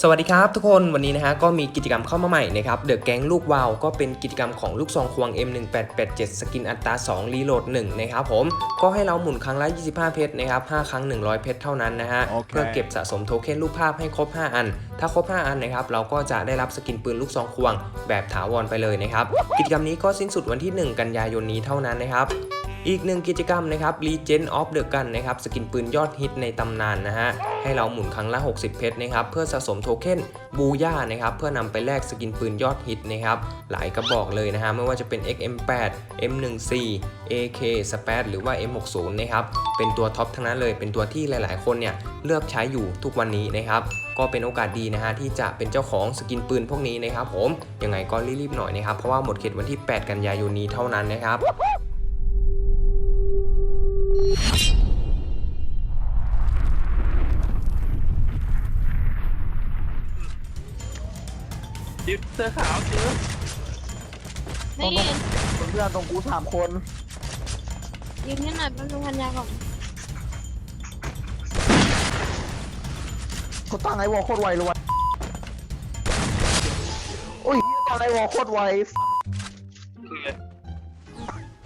สวัสดีครับทุกคนวันนี้นะฮะก็มีกิจกรรมเข้ามาใหม่นะครับเดอะแก๊งลูกวาวก็เป็นกิจกรรมของลูกซองควง M1887 สกินอัตรา2รีโหลด1นะครับผมก็ให้เราหมุนครั้งละ 25 เพชรนะครับ5ครั้ง 100 เพชรเท่านั้นนะฮะโอเคเพื่อเก็บสะสมโทเค็นรูปภาพให้ครบ 5 อัน ถ้าครบ 5 อันนะครับเราก็จะได้รับสกินปืนลูกซองควงแบบถาวรไปเลยนะครับกิจกรรมนี้ก็สิ้นสุดวันที่ 1 กันยายนนี้เท่านั้นนะครับ อีกหนึ่งกิจกรรมนะครับ Legend of the Gun นะครับสกินปืนยอดฮิตในตำนานนะฮะให้เราหมุนครั้งละ 60 เพชรนะครับเพื่อสะสมโทเค็นบูย่านะครับเพื่อนำไปแลกสกินปืนยอดฮิตนะครับหลายกระบอกเลยนะฮะไม่ว่าจะเป็น XM8 M14 AK SPAT หรือว่า M60 นะครับเป็นตัวท็อปทั้งนั้นเลยเป็นตัวที่หลายๆ คนเนี่ยเลือกใช้อยู่ทุกวันนี้นะครับก็เป็นโอกาสดีนะฮะที่จะเป็นเจ้าของสกินปืนพวกนี้นะครับผมยังไงก็รีบๆหน่อยนะครับเพราะว่าหมดเขตวันที่ 8 กันยายนนี้เท่านั้นนะครับ เสื้อขาวจิ๊บได้ยินเพื่อนตรงกูสามคนยืนนิดหน่อยแป๊บนึงพันยาก่อนเขาตั้งไอ้วอลโคตรไวเลยว่ะโอ้ยตั้งไอ้วอลโคตรไว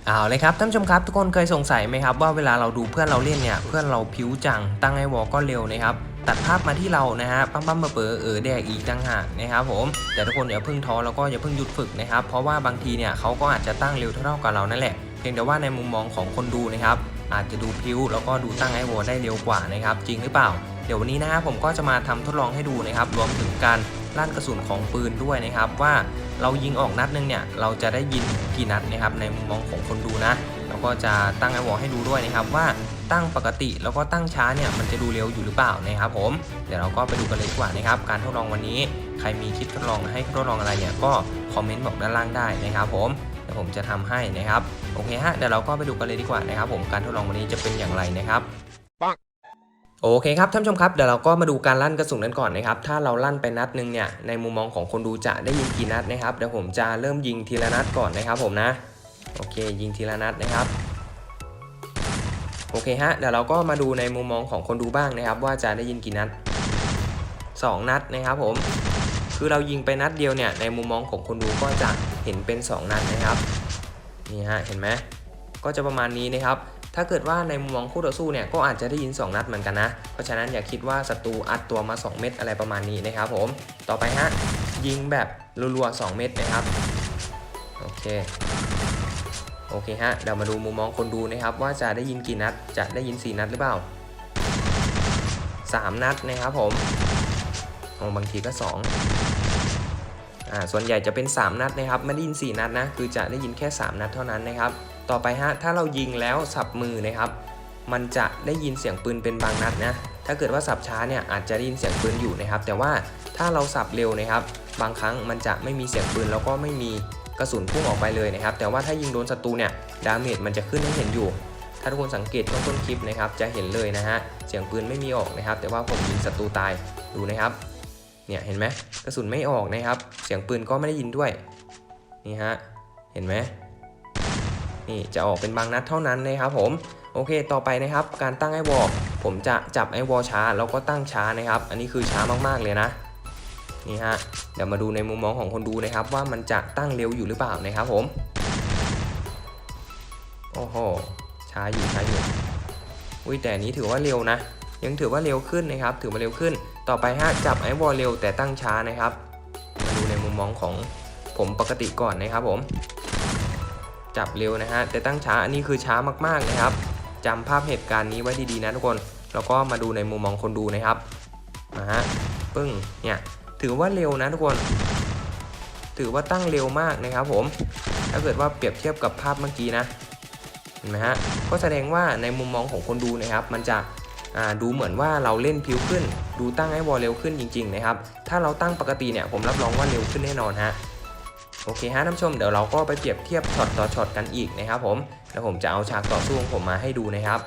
เอาเลยครับท่านผู้ชมครับทุกคนเคยสงสัยไหมครับว่าเวลาเราดูเพื่อนเราเล่นเนี่ยเพื่อนเราผิวจังตั้งไอวอลก็เร็วนะครับ ตัดภาพมาที่เรานะฮะปั๊มปั๊มเบอร์เออแดกอีกต่างหากนะครับผมแต่ทุกคนอย่าเพิ่งท้อแล้วก็อย่าเพิ่งหยุดฝึกนะครับ เพราะว่าบางทีเนี่ยเขาก็อาจจะตั้งเร็วเท่ากับเรานั่นแหละเพียงแต่ว่าในมุมมองของคนดูนะครับ อาจจะดูพิ้วแล้วก็ดูตั้งไอโวได้เร็วกว่านะครับ จริงหรือเปล่า เดี๋ยววันนี้นะครับผมก็จะมาทำทดลองให้ดูนะครับ รวมถึงการ ลั่นกระสุนของปืนด้วยนะครับ ว่าเรายิงออกนัดหนึงเนี่ยเราจะได้ยินกี่นัดนะครับในมุมมองของคนดูนะแล้วก็จะตั้งไอวอลให้ดูด้วยนะครับว่าตั้งปกติแล้วก็ตั้งช้าเนี่ยมันจะดูเร็วอยู่หรือเปล่านะครับผมเดี๋ยวเราก็ไปดูกันเลยดีกว่านะครับการทดลองวันนี้ใครมีคลิปทดลองให้ทดลองอะไรเนี่ยก็คอมเมนต์บอกด้านล่างได้นะครับผมเดี๋ยวผมจะทำให้นะครับโอเคฮะเดี๋ยวเราก็ไปดูกันเลยดีกว่านะครับผมการทดลองวันนี้จะเป็นอย่างไรนะครับ โอเคครับท่านผู้ชมครับเดี๋ยวเราก็มาดูการลั่นกระสุนกันก่อนนะครับถ้าเราลั่นไปนัดหนึงเนี่ยในมุมมองของคนดูจะได้ยินกี่นัดนะครับเดี๋ยวผมจะเริ่มยิงทีละนัดก่อนนะครับผมนะโอเคยิงทีละนัดนะครับโอเคฮะเดี๋ยวเราก็มาดูในมุมมองของคนดูบ้างนะครับ ว่าจะได้ยินกี่นัดสองนัดนะครับผมคือเรายิงไปนัดเดียวเนี่ยในมุมมองของคนดูก็จะเห็นเป็นสองนัดนะครับนี่ฮะเห็นไหมก็จะประมาณนี้นะครับ ถ้าเกิดว่าในมุมมองคู่ต่อสู้เนี่ยก็อาจจะได้ยิน 2 นัดเหมือนกันนะ เพราะฉะนั้นอย่าคิดว่าศัตรูอัดตัวมา 2 เม็ดอะไรประมาณนี้นะครับผม ต่อไปฮะยิงแบบรัวๆ2 เม็ดนะครับ โอเค โอเคฮะ เดี๋ยวมาดูมุมมองคนดูนะครับ ว่าจะได้ยินกี่นัด จะได้ยิน 4 นัดหรือเปล่า 3 นัดนะครับผมบางทีก็ 2 อ่าส่วนใหญ่จะเป็น 3 นัดนะครับไม่ได้ยิน 4 นัดนะคือจะได้ยินแค่ 3 นัดเท่านั้นนะครับ ต่อไปฮะถ้าเรายิงแล้วสับมือนะครับ มันจะได้ยินเสียงปืนเป็นบางนัดนะถ้าเกิดว่าสับช้าเนี่ยอาจจะได้ยินเสียงปืนอยู่นะครับ แต่ว่าถ้าเราสับเร็วนะครับ บางครั้งมันจะไม่มีเสียงปืนแล้วก็ไม่มีกระสุนพุ่งออกไปเลยนะครับ แต่ว่าถ้ายิงโดนศัตรูเนี่ยดาเมจมันจะขึ้นให้เห็นอยู่ ถ้าทุกคนสังเกตช่วงต้นคลิปนะครับ จะเห็นเลยนะฮะเสียงปืนไม่มีออกนะครับ แต่ว่าผมยิงศัตรูตายดูนะครับ เนี่ยเห็นไหมกระสุนไม่ออกนะครับ เสียงปืนก็ไม่ได้ยินด้วย นี่ฮะ เห็นไหมนี่จะออกเป็นบางนัดเท่านั้นนะครับผม โอเค ต่อไปนะครับ การตั้งไอวอลผมจะจับไอวอลช้าแล้วก็ตั้งช้านะครับ อันนี้คือช้ามากๆเลยนะ นี่ฮะ เดี๋ยวมาดูในมุมมองของคนดูนะครับ ว่ามันจะตั้งเร็วอยู่หรือเปล่านะครับผม โอ้โห ช้าอยู่ช้าอยู่ อุ้ยแต่นี้ถือว่าเร็วนะ ยังถือว่าเร็วขึ้นนะครับ ถือว่าเร็วขึ้น ต่อไปฮะจับไอวอลเร็วแต่ตั้งช้านะครับ มาดูในมุมมองของผมปกติก่อนนะครับผม จับเร็วนะฮะแต่ตั้งช้าอันนี้คือช้ามากๆนะครับจำภาพเหตุการณ์นี้ไว้ดีๆนะทุกคน แล้วก็มาดูในมุมมองคนดูนะครับนะฮะปึ้งเนี่ยถือว่าเร็วนะทุกคน ถือว่าตั้งเร็วมากนะครับผม ถ้าเกิดว่าเปรียบเทียบกับภาพเมื่อกี้นะเห็นไหมฮะก็แสดงว่าในมุมมองของคนดูนะครับ มันจะ ดูเหมือนว่าเราเล่นพิวขึ้น ดูตั้งให้วอลเร็วขึ้นจริงๆนะครับ ถ้าเราตั้งปกติเนี่ยผมรับรองว่าเร็วขึ้นแน่นอนฮะโอเคฮะท่านผู้ชมเดี๋ยวเราก็ไปเปรียบเทียบช็อตต่อช็อตกันอีกนะครับผมแล้วผมจะเอาฉากต่อสู้ของผมมาให้ดูนะครับ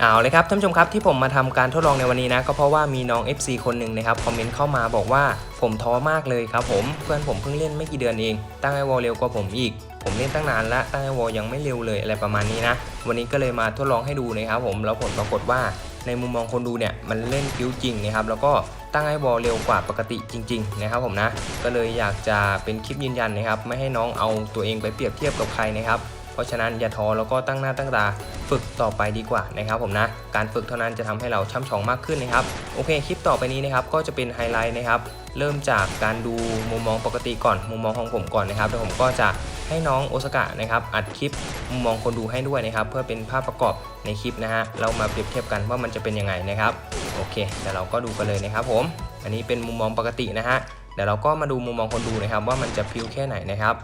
เอาเลยครับท่านผู้ชมครับที่ผมมาทำการทดลองในวันนี้นะก็เพราะว่ามีน้อง FC คนหนึ่งนะครับคอมเมนต์เข้ามาบอกว่าผมท้อมากเลยครับผมเพื่อนผมเพิ่งเล่นไม่กี่เดือนเอง ตั้งไอวอลเร็วกว่าผมอีก ผมเล่นตั้งนานและตั้งไอวอลยังไม่เร็วเลยอะไรประมาณนี้นะ วันนี้ก็เลยมาทดลองให้ดูนะครับผมแล้วผลปรากฏว่าในมุมมองคนดูเนี่ยมันเล่นพิ้วจริงนะครับแล้วก็ตั้งไอวอลเร็วกว่าปกติจริง ๆ นะครับผมนะ ก็เลยอยากจะเป็นคลิปยืนยันนะครับไม่ให้น้องเอาตัวเองไปเปรียบเทียบกับใครนะครับ เพราะฉะนั้นอย่าท้อแล้วก็ตั้งหน้าตั้งตาฝึกต่อไปดีกว่านะครับผมนะการฝึกเท่านั้นจะทำให้เราช่ำชองมากขึ้นนะครับโอเคคลิปต่อไปนี้นะครับก็จะเป็นไฮไลท์นะครับเริ่มจากการดูมุมมองปกติก่อนมุมมองของผมก่อนนะครับแล้วผมก็จะให้น้องโอซากะนะครับอัดคลิปมุมมองคนดูให้ด้วยนะครับ เพื่อเป็นภาพประกอบในคลิปนะฮะเรามาเปรียบเทียบกันว่ามันจะเป็นยังไงนะครับโอเคเดี๋ยวเราก็ดูกันเลยนะครับผม อันนี้เป็นมุมมองปกตินะฮะเดี๋ยวเราก็มาดูมุมมองคนดูนะครับ ว่ามันจะพิวแค่ไหนนะครับ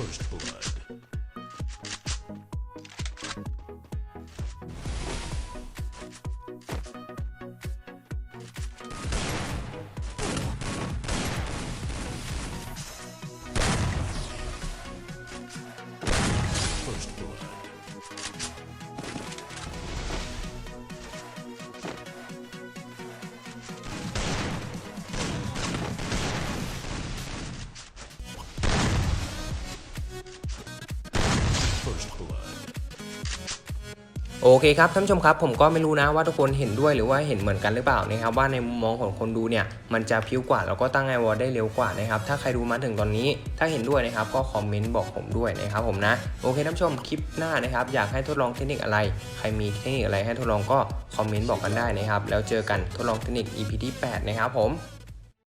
first book. โอเคครับท่านผู้ชมครับผมก็ไม่รู้นะว่าทุกคนเห็นด้วยหรือว่าเห็นเหมือนกันหรือเปล่านะครับว่าในมุมมองของคนดูเนี่ยมันจะพิ้วกว่าแล้วก็ตั้งไอวอลได้เร็วกว่านะครับถ้าใครดูมาถึงตอนนี้ ถ้าเห็นด้วยนะครับก็คอมเมนต์บอกผมด้วยนะครับผมนะโอเคท่านผู้ชมคลิปหน้านะครับอยากให้ทดลองเทคนิคอะไร ใครมีเทคนิคอะไรให้ทดลองก็คอมเมนต์บอกกันได้นะครับแล้วเจอกันทดลองเทคนิค EP ที่8นะครับผม